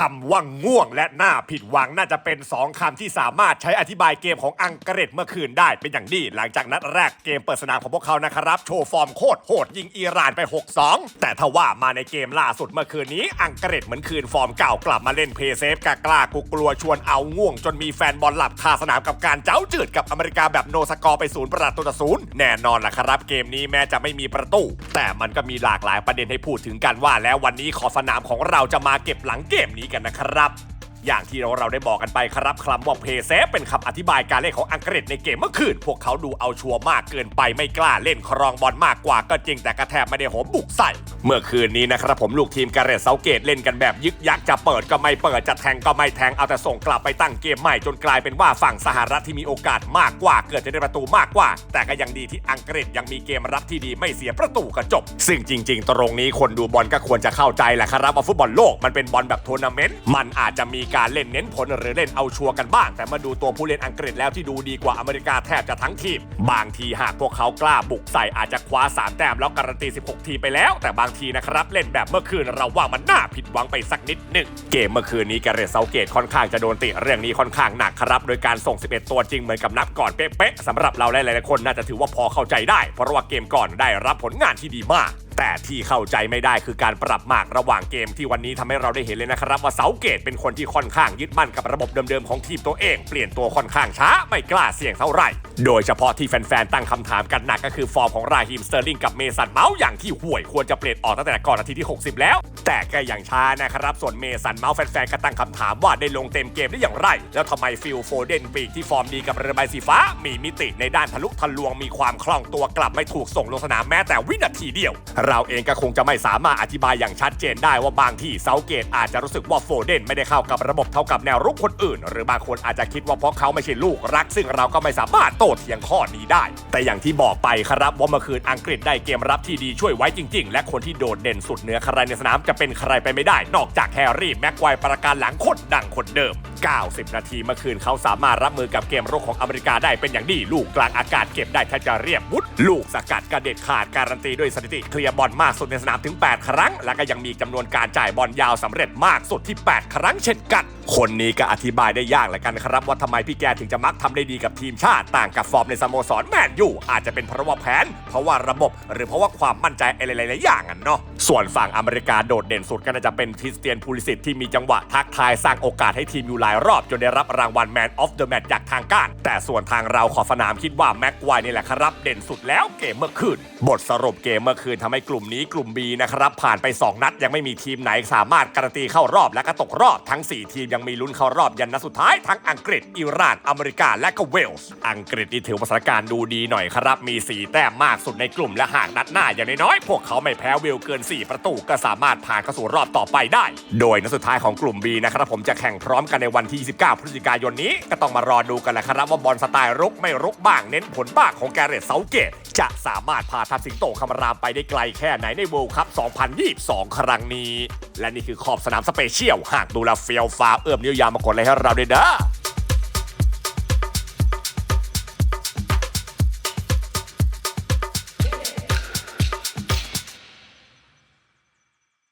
คำว่าง่วงและหน่าผิดหวังน่าจะเป็น 2คำที่สามารถใช้อธิบายเกมของอังกฤษเมื่อคืนได้เป็นอย่างดี หลังจากนัดแรกเกมเปิดสนามของพวกเขานะครับ โชว์ฟอร์มโคตรโหดยิงอิหร่านไป 6-2 แต่ถ้าว่ามาในเกมล่าสุดเมื่อคืนนี้ อังกฤษเหมือนคืนฟอร์มเก่ากลับมาเล่นเพย์เซฟกากล้ากูกลัวชวนเอาง่วง จนมีแฟนบอลหลับคาสนามกับการเจ้าจืดกับอเมริกาแบบโนสกอร์ไปศูนย์ประตูต่อศูนย์แน่นอนล่ะครับ เกมนี้แม้จะไม่มีประตู แต่มันก็มีหลากหลายประเด็นให้พูดถึงกันว่า แล้ววันนี้ขอสนามของเราจะมาเก็บหลังเกมนี้กันนะครับ อย่างที่เราเราได้บอกกันไปครับคลำว่าเพเซฟเป็นคำอธิบายการเล่นของอังกฤษในเกมเมื่อคืน พวกเขาดูเอาชัวร์มากเกินไปไม่กล้าเล่นครองบอลมากกว่าก็จริงแต่กระแทบไม่ได้โหมบุกใส่ เมื่อคืนนี้นะครับผมลูกทีมการเรตเซาเกตเล่นกันแบบยึกยักจะเปิดก็ไม่เปิดจะแทงก็ไม่แทงเอาแต่ส่งกลับไปตั้งเกมใหม่จนกลายเป็นว่าฝั่งสหรัฐที่มีโอกาสมากกว่า เกิดจะได้ประตูมากกว่า แต่ก็ยังดีที่อังกฤษยังมีเกมรับที่ดีไม่เสียประตูก็จบ ซึ่งจริง ๆ ตรงนี้คนดูบอลก็ควรจะเข้าใจแหละครับว่าฟุตบอลโลกมันเป็นบอลแบบทัวร์นาเมนต์มันอาจจะมีการเล่นเน้นผลหรือเล่นเอาชัวร์กันบ้าง แต่มาดูตัวผู้เล่นอังกฤษแล้วที่ดูดีกว่าอเมริกาแทบจะทั้งทีม บางทีหากพวกเขากล้าบุกใส่อาจจะคว้า 3 แต้มแล้วการันตี 16 ทีไปแล้ว แต่บางทีนะครับ เล่นแบบเมื่อคืนเราว่ามันน่าผิดหวังไปสักนิดหนึ่งเกมเมื่อคืนนี้กเรตเซาเกตค่อนข้างจะโดนติเรื่องนี้ค่อนข้างหนักครับโดยการส่ง 11 ตัวจริงเหมือนกับนับก่อนเป๊ะๆสำหรับเราหลายๆคนน่าจะถือว่าพอเข้าใจได้ เพราะว่าเกมก่อนได้รับผลงานที่ดีมาก แต่ที่เข้าใจไม่ได้คือการปรับหมากระหว่างเกมที่วันนี้ทำให้เราได้เห็นเลยนะครับ ว่าเสาเกตเป็นคนที่ค่อนข้างยึดมั่นกับระบบเดิมๆของทีมตัวเอง เปลี่ยนตัวค่อนข้างช้าไม่กล้าเสี่ยงเท่าไหร่ โดยเฉพาะที่แฟนๆตั้งคำถามกันหนักก็คือฟอร์มของราฮิมสเตอร์ลิงกับเมสันเมาส์อย่างที่ห่วยควรจะเปลี่ยนออกตั้งแต่ก่อนนาทีที่ 60 แล้ว แต่ก็ยังช้านะครับส่วนเมสันเมาส์แฟนๆก็ตั้งคำถามว่าได้ลงเต็มเกมได้อย่างไร แล้วทำไมฟิลโฟเดนปีกที่ฟอร์มดีกับเรือใบสีฟ้า มีมิติในด้านทะลุทะลวงมีความคล่องตัวกลับไม่ถูกส่งลงสนามแม้แต่วินาทีเดียวเราเองก็คงจะไม่สามารถอธิบายอย่างชัดเจนได้ว่าบางที่เซาเกตอาจจะรู้สึกว่าโฟเดนไม่ได้เข้ากับระบบเท่ากับแนวรุกคนอื่น หรือบางคนอาจจะคิดว่าเพราะเขาไม่ใช่ลูกรัก ซึ่งเราก็ไม่สามารถโต้เถียงข้อนี้ได้ แต่อย่างที่บอกไปครับว่าเมื่อคืนอังกฤษได้เกมรับที่ดีช่วยไว้จริง ๆ และคนที่โดดเด่นสุดเหนือใครในสนามจะเป็นใครไปไม่ได้ นอกจากแฮร์รี่แม็กไกว์ประการหลังคนดังคนเดิม90 นาทีเมื่อคืนเขาสามารถรับมือกับเกมรุกของอเมริกาได้เป็นอย่างดีลูกกลางอากาศเก็บได้แทบจะเรียบวุฒลูกสกัดกระเด็ดขาดการันตีด้วยสถิติเคลียร์บอลมากสุดในสนามถึง 8 ครั้ง และก็ยังมีจำนวนการจ่ายบอลยาวสำเร็จมากสุดที่ 8 ครั้งเช่นกัน คนนี้ก็อธิบายได้ยากเหลือกันครับ ว่าทำไมพี่แกถึงจะมักทำได้ดีกับทีมชาติต่างกับฟอร์มในสโมสรแมนยูอาจจะเป็นเพราะว่าแผน เพราะว่าระบบ หรือเพราะว่าความมั่นใจอะไรหลายๆอย่างอะเนาะส่วนฝั่งอเมริกาโดดเด่นสุดก็น่าจะเป็นคริสเตียนพูลิสิตที่มีจังหวะทักทายสร้างโอกาสให้ทีมอยู่หลายรอบจนได้รับรางวัล Man of the Match จากทางการ แต่ส่วนทางเราขอสนามคิดว่าแม็กไวร์นี่แหละครับ เด่นสุดแล้วเกมเมื่อคืนบทสรุปเกมเมื่อคืนทำให้กลุ่มนี้กลุ่ม B นะครับผ่านไป 2 นัดยังไม่มีทีมไหนสามารถการันตีเข้ารอบและก็ตกรอบทั้ง 4 ทีมยังมีลุ้นเข้ารอบยันนัดสุดท้ายทั้งอังกฤษ อิหร่าน อเมริกา และก็เวลส์ อังกฤษนี่ถือว่าสถานการณ์ดูดีหน่อยครับ มี 4 แต้มมากสุดในกลุ่มและหากนัดหน้าอย่างน้อยๆพวกเขาไม่แพ้เวลเกิน 4 ประตูก็สามารถผ่านเข้าสู่รอบต่อไปได้ โดยนัดสุดท้ายของกลุ่ม B นะครับผมจะแข่งพร้อมกันในวันที่ 29 พฤศจิกายนนี้ ก็ต้องมารอดูกันแหละครับว่าบอลสไตล์รุกไม่รุกบ้างเน้นผลบ้างของแกเรตเซาเกตจะสามารถพาทัพสิงโตคำรามไปได้ไกลแค่ไหนในเวิลด์คัพ2022 ครั้งนี้ และนี่คือขอบสนามสเปเชียลหากดูแลเฟียวฟ้าเอื้อมนิ้วยาวมากดเลยให้เราด้วยนะ